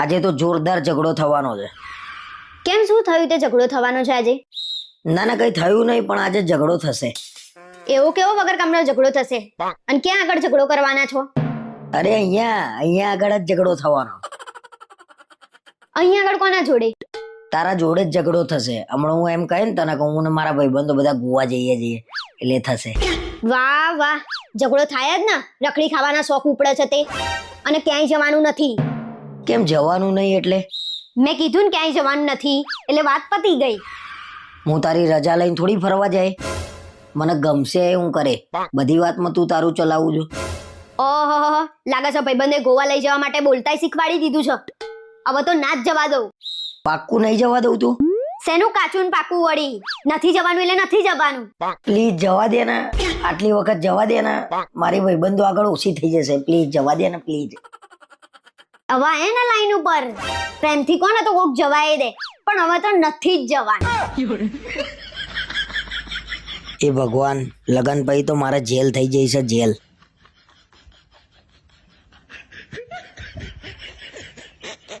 આજે તો જોરદાર ઝઘડો થવાનો છે. કેમ શું થયું તે ઝઘડો થવાનો છે આજે? ના ના કઈ થયું નહીં પણ આજે ઝઘડો થશે. એવો કેવો વગર કામનો ઝઘડો થશે? અને ક્યાં આગળ ઝઘડો કરવાના છો? અરે અહીંયા અહીંયા આગળ જ ઝઘડો થવાનો. અહીંયા આગળ કોના જોડે? તારા જોડે જ ઝઘડો થશે. હમણાં હું એમ કહે ને તને કે હું ને મારા ભાઈબંધો બધા ગોવા જઈએ જઈએ એટલે થશે. વાહ વાહ. ઝઘડો થાય જ ને. રખડી ખાવાના શોખ ઉપડે છે તે. અને ક્યાંય જવાનું નથી. કેમ જવાનું નહીં એટલે? મેં કીધું ને ક્યાંય જવાનું નથી એટલે વાત પતી ગઈ. હું તારી રજા લઈને થોડી ફરવા જાય. મને ગમશે એ હું કરે. બધી વાતમાં તું તારું ચલાવું છું. ઓહો લાગે છે ભાઈબંધે ગોવા લઈ જવા માટે બોલતાય શીખવાડી દીધું છે. હવે તો ના જ જવા દઉં. પાક્કું નહીં જવા દઉં તું? શેનું કાચું ને પાકું વળી? નથી જવાનું એટલે નથી જવાનું. પ્લીઝ જવા દે ને. આટલી વખત જવા દે ને. મારી ભાઈબંધો આગળ ઓછી થઈ જશે. પ્લીઝ જવા દે ને પ્લીઝ. હવે હે ને લાઈન ઉપર. પ્રેમથી કોને તો કોક જવાય દે. પણ હવે તો નથી જ જવાનું. એ ભગવાન, લગન પછી તો મારા જેલ થઈ જઈ છે જેલ.